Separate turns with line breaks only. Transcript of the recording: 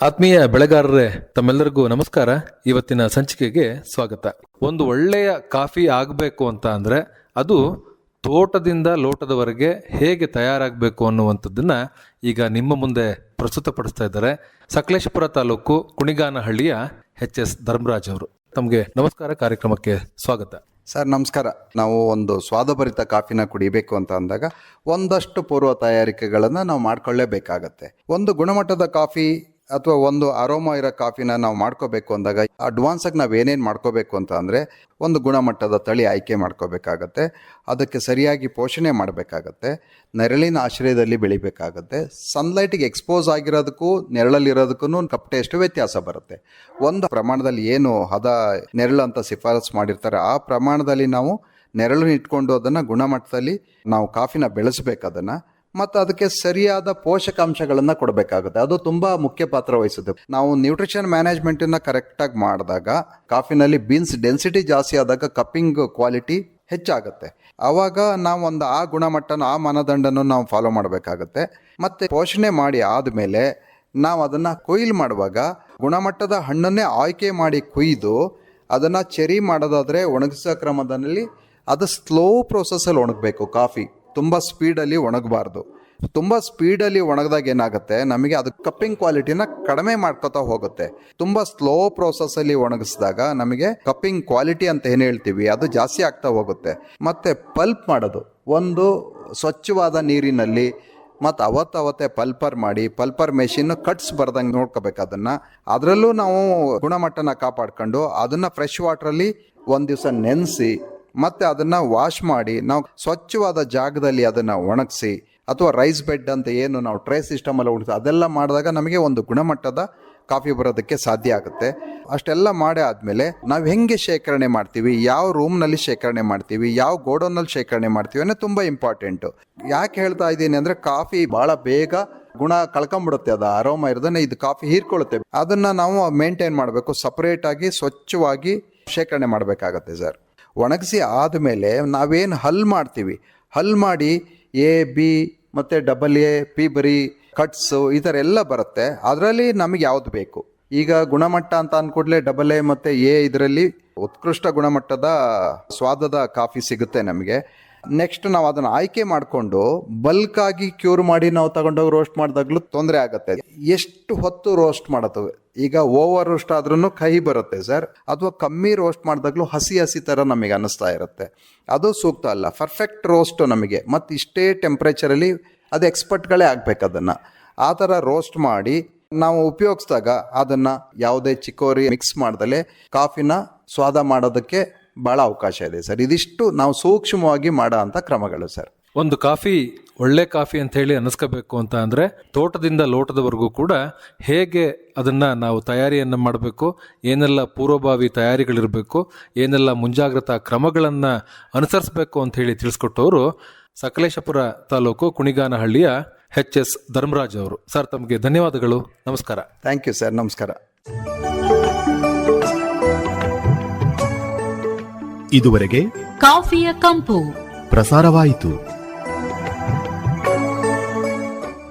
ಆತ್ಮೀಯ ಬೆಳೆಗಾರರೇ, ತಮ್ಮೆಲ್ಲರಿಗೂ ನಮಸ್ಕಾರ. ಇವತ್ತಿನ ಸಂಚಿಕೆಗೆ ಸ್ವಾಗತ. ಒಂದು ಒಳ್ಳೆಯ ಕಾಫಿ ಆಗಬೇಕು ಅಂತ ಅಂದರೆ ಅದು ತೋಟದಿಂದ ಲೋಟದವರೆಗೆ ಹೇಗೆ ತಯಾರಾಗಬೇಕು ಅನ್ನುವಂಥದ್ದನ್ನು ಈಗ ನಿಮ್ಮ ಮುಂದೆ ಪ್ರಸ್ತುತಪಡಿಸ್ತಾ ಇದ್ದಾರೆ. ಸಕಲೇಶಪುರ ತಾಲೂಕು ಕುಣಿಗಾನಹಳ್ಳಿಯ ಎಚ್ ಎಸ್ ಧರ್ಮರಾಜ್ ಅವರು. ತಮಗೆ ನಮಸ್ಕಾರ, ಕಾರ್ಯಕ್ರಮಕ್ಕೆ ಸ್ವಾಗತ.
ಸರ್, ನಮಸ್ಕಾರ. ನಾವು ಒಂದು ಸ್ವಾದಭರಿತ ಕಾಫಿನ ಕುಡಿಬೇಕು ಅಂತ ಅಂದಾಗ ಒಂದಷ್ಟು ಪೂರ್ವ ತಯಾರಿಕೆಗಳನ್ನು ನಾವು ಮಾಡಿಕೊಳ್ಳೇಬೇಕಾಗತ್ತೆ. ಒಂದು ಗುಣಮಟ್ಟದ ಕಾಫಿ ಅಥವಾ ಒಂದು ಅರೋಮಾ ಇರೋ ಕಾಫಿನ ನಾವು ಮಾಡ್ಕೋಬೇಕು ಅಂದಾಗ ಅಡ್ವಾನ್ಸ್ ಆಗಿ ನಾವು ಏನೇನು ಮಾಡ್ಕೋಬೇಕು ಅಂತ ಅಂದರೆ ಒಂದು ಗುಣಮಟ್ಟದ ತಳಿ ಆಯ್ಕೆ ಮಾಡ್ಕೋಬೇಕಾಗತ್ತೆ. ಅದಕ್ಕೆ ಸರಿಯಾಗಿ ಪೋಷಣೆ ಮಾಡಬೇಕಾಗತ್ತೆ. ನೆರಳಿನ ಆಶ್ರಯದಲ್ಲಿ ಬೆಳಿಬೇಕಾಗತ್ತೆ. ಸನ್ಲೈಟಿಗೆ ಎಕ್ಸ್ಪೋಸ್ ಆಗಿರೋದಕ್ಕೂ ನೆರಳಲ್ಲಿರೋದಕ್ಕೂ ಕಪ್ ಟೇಸ್ಟ್ ವ್ಯತ್ಯಾಸ ಬರುತ್ತೆ. ಒಂದು ಪ್ರಮಾಣದಲ್ಲಿ ಏನು ಹದ, ನೆರಳು ಅಂತ ಶಿಫಾರಸು ಮಾಡಿರ್ತಾರೆ, ಆ ಪ್ರಮಾಣದಲ್ಲಿ ನಾವು ನೆರಳನ್ನು ಇಟ್ಕೊಂಡು ಅದನ್ನು ಗುಣಮಟ್ಟದಲ್ಲಿ ನಾವು ಕಾಫಿನ ಬೆಳೆಸಬೇಕು ಅದನ್ನು. ಮತ್ತು ಅದಕ್ಕೆ ಸರಿಯಾದ ಪೋಷಕಾಂಶಗಳನ್ನು ಕೊಡಬೇಕಾಗುತ್ತೆ. ಅದು ತುಂಬ ಮುಖ್ಯ ಪಾತ್ರ ವಹಿಸುತ್ತೆ. ನಾವು ನ್ಯೂಟ್ರಿಷನ್ ಮ್ಯಾನೇಜ್ಮೆಂಟನ್ನು ಕರೆಕ್ಟಾಗಿ ಮಾಡಿದಾಗ ಕಾಫಿನಲ್ಲಿ ಬೀನ್ಸ್ ಡೆನ್ಸಿಟಿ ಜಾಸ್ತಿ ಆದಾಗ ಕಪ್ಪಿಂಗ್ ಕ್ವಾಲಿಟಿ ಹೆಚ್ಚಾಗುತ್ತೆ. ಆವಾಗ ನಾವು ಒಂದು ಆ ಗುಣಮಟ್ಟನ, ಆ ಮಾನದಂಡನ ನಾವು ಫಾಲೋ ಮಾಡಬೇಕಾಗುತ್ತೆ. ಮತ್ತು ಪೋಷಣೆ ಮಾಡಿ ಆದಮೇಲೆ ನಾವು ಅದನ್ನು ಕೊಯ್ಲು ಮಾಡುವಾಗ, ಗುಣಮಟ್ಟದ ಹಣ್ಣನ್ನೇ ಆಯ್ಕೆ ಮಾಡಿ ಕೊಯ್ದು, ಅದನ್ನು ಚೆರಿ ಮಾಡೋದಾದರೆ ಒಣಗಿಸೋ ಕ್ರಮದಲ್ಲಿ ಅದು ಸ್ಲೋ ಪ್ರೋಸೆಸ್ಸಲ್ಲಿ ಒಣಗಬೇಕು ಕಾಫಿ ತುಂಬ ಸ್ಪೀಡಲ್ಲಿ ಒಣಗಬಾರ್ದು. ತುಂಬ ಸ್ಪೀಡಲ್ಲಿ ಒಣಗಿದಾಗ ಏನಾಗುತ್ತೆ? ನಮಗೆ ಅದು ಕಪ್ಪಿಂಗ್ ಕ್ವಾಲಿಟಿನ ಕಡಿಮೆ ಮಾಡ್ಕೋತಾ ಹೋಗುತ್ತೆ. ತುಂಬ ಸ್ಲೋ ಪ್ರೋಸೆಸ್ಸಲ್ಲಿ ಒಣಗಿಸಿದಾಗ ನಮಗೆ ಕಪ್ಪಿಂಗ್ ಕ್ವಾಲಿಟಿ ಅಂತ ಏನು ಹೇಳ್ತೀವಿ? ಅದು ಜಾಸ್ತಿ ಆಗ್ತಾ ಹೋಗುತ್ತೆ. ಮತ್ತು ಪಲ್ಪ್ ಮಾಡೋದು. ಒಂದು ಸ್ವಚ್ಛವಾದ ನೀರಿನಲ್ಲಿ ಮತ್ತು ಅವತ್ತವತ್ತೆ ಪಲ್ಪರ್ ಮಾಡಿ, ಪಲ್ಪರ್ ಮೆಷಿನ್ ಕಟ್ಸ್ ಬರ್ದಂಗೆ ನೋಡ್ಕೋಬೇಕು ಅದನ್ನು. ಅದರಲ್ಲೂ ನಾವು ಗುಣಮಟ್ಟನ ಕಾಪಾಡ್ಕೊಂಡು ಅದನ್ನು ಫ್ರೆಶ್ ವಾಟ್ರಲ್ಲಿ ಒಂದು ದಿವಸ ನೆನೆಸಿ ಮತ್ತು ಅದನ್ನು ವಾಶ್ ಮಾಡಿ, ನಾವು ಸ್ವಚ್ಛವಾದ ಜಾಗದಲ್ಲಿ ಅದನ್ನು ಒಣಗಿಸಿ, ಅಥವಾ ರೈಸ್ ಬೆಡ್ ಅಂತ ಏನು ನಾವು ಟ್ರೇ ಸಿಸ್ಟಮಲ್ಲಿ ಉಳಿಸಿ, ಅದೆಲ್ಲ ಮಾಡಿದಾಗ ನಮಗೆ ಒಂದು ಗುಣಮಟ್ಟದ ಕಾಫಿ ಬರೋದಕ್ಕೆ ಸಾಧ್ಯ ಆಗುತ್ತೆ. ಅಷ್ಟೆಲ್ಲ ಮಾಡಿ ಆದಮೇಲೆ ನಾವು ಹೆಂಗೆ ಶೇಖರಣೆ ಮಾಡ್ತೀವಿ, ಯಾವ ರೂಮ್ನಲ್ಲಿ ಶೇಖರಣೆ ಮಾಡ್ತೀವಿ, ಯಾವ ಗೋಡೌನಲ್ಲಿ ಶೇಖರಣೆ ಮಾಡ್ತೀವಿ ಅನ್ನೋ ತುಂಬ ಇಂಪಾರ್ಟೆಂಟು ಯಾಕೆ ಹೇಳ್ತಾ ಇದ್ದೀನಿ ಅಂದರೆ ಕಾಫಿ ಭಾಳ ಬೇಗ ಗುಣ ಕಳ್ಕೊಂಬಿಡುತ್ತೆ, ಅದು ಅರೋಮ ಇರೋದನ್ನ ಇದು ಕಾಫಿ ಹೀರ್ಕೊಳ್ಳುತ್ತೆ. ಅದನ್ನು ನಾವು ಮೇಂಟೈನ್ ಮಾಡಬೇಕು ಸಪ್ರೇಟಾಗಿ ಸ್ವಚ್ಛವಾಗಿ ಶೇಖರಣೆ ಮಾಡಬೇಕಾಗತ್ತೆ ಸರ್ ಒಣಗಿಸಿ ಆದಮೇಲೆ ನಾವೇನು ಹಲ್ ಮಾಡ್ತೀವಿ? ಹಲ್ ಮಾಡಿ ಎ, ಬಿ ಮತ್ತು ಡಬಲ್ ಎ, ಪಿ ಬರಿ ಕಟ್ಸು ಈ ಥರ ಎಲ್ಲ ಬರುತ್ತೆ. ಅದರಲ್ಲಿ ನಮಗೆ ಯಾವುದು ಬೇಕು? ಈಗ ಗುಣಮಟ್ಟ ಅಂತ ಅಂದ್ಕೂಡ್ಲೆ ಡಬಲ್ ಎ ಮತ್ತು ಎ ಇದರಲ್ಲಿ ಉತ್ಕೃಷ್ಟ ಗುಣಮಟ್ಟದ ಸ್ವಾದದ ಕಾಫಿ ಸಿಗುತ್ತೆ ನಮಗೆ. ನೆಕ್ಸ್ಟ್ ನಾವು ಅದನ್ನು ಆಯ್ಕೆ ಮಾಡಿಕೊಂಡು ಬಲ್ಕ್ ಆಗಿ ಕ್ಯೂರ್ ಮಾಡಿ ನಾವು ತಗೊಂಡೋಗಿ ರೋಸ್ಟ್ ಮಾಡಿದಾಗಲೂ ತೊಂದರೆ ಆಗುತ್ತೆ. ಎಷ್ಟು ಹೊತ್ತು ರೋಸ್ಟ್ ಮಾಡೋದು ಈಗ ಓವರ್ ರೋಸ್ಟ್ ಆದ್ರೂ ಕಹಿ ಬರುತ್ತೆ ಸರ್ ಅಥವಾ ಕಮ್ಮಿ ರೋಸ್ಟ್ ಮಾಡಿದಾಗಲೂ ಹಸಿ ಹಸಿ ಥರ ನಮಗೆ ಅನ್ನಿಸ್ತಾ ಇರುತ್ತೆ. ಅದು ಸೂಕ್ತ ಅಲ್ಲ. ಪರ್ಫೆಕ್ಟ್ ರೋಸ್ಟು ನಮಗೆ. ಮತ್ತು ಇಷ್ಟೇ ಟೆಂಪ್ರೇಚರಲ್ಲಿ ಅದು ಎಕ್ಸ್ಪರ್ಟ್ಗಳೇ ಆಗಬೇಕು ಅದನ್ನು. ಆ ಥರ ರೋಸ್ಟ್ ಮಾಡಿ ನಾವು ಉಪಯೋಗಿಸಿದಾಗ ಅದನ್ನು ಯಾವುದೇ ಚಿಕೋರಿ ಮಿಕ್ಸ್ ಮಾಡ್ದಲೇ ಕಾಫಿನ ಸ್ವಾದ ಮಾಡೋದಕ್ಕೆ ಭಾಳ ಅವಕಾಶ ಇದೆ ಸರ್ ಇದಿಷ್ಟು ನಾವು ಸೂಕ್ಷ್ಮವಾಗಿ ಮಾಡೋ ಅಂಥ ಕ್ರಮಗಳು ಸರ್
ಒಂದು ಕಾಫಿ ಒಳ್ಳೆ ಕಾಫಿ ಅಂತ ಹೇಳಿ ಅನ್ನಿಸ್ಕೋಬೇಕು ಅಂತ ಅಂದರೆ ತೋಟದಿಂದ ಲೋಟದವರೆಗೂ ಕೂಡ ಹೇಗೆ ಅದನ್ನು ನಾವು ತಯಾರಿಯನ್ನು ಮಾಡಬೇಕು ಏನೆಲ್ಲ ಪೂರ್ವಭಾವಿ ತಯಾರಿಗಳಿರಬೇಕು ಏನೆಲ್ಲ ಮುಂಜಾಗ್ರತಾ ಕ್ರಮಗಳನ್ನು ಅನುಸರಿಸಬೇಕು ಅಂತ ಹೇಳಿ ತಿಳಿಸ್ಕೊಟ್ಟವರು ಸಕಲೇಶಪುರ ತಾಲೂಕು ಕುಣಿಗಾನಹಳ್ಳಿಯ ಎಚ್ ಎಸ್ ಧರ್ಮರಾಜ್ ಅವರು. ಸರ್ ತಮಗೆ ಧನ್ಯವಾದಗಳು. ನಮಸ್ಕಾರ.
ಥ್ಯಾಂಕ್ ಯು ಸರ್ ನಮಸ್ಕಾರ.
ಇದುವರೆಗೆ
ಕಾಫಿಯ ಕಂಪು.
ಪ್ರಸಾರವಾಯಿತು.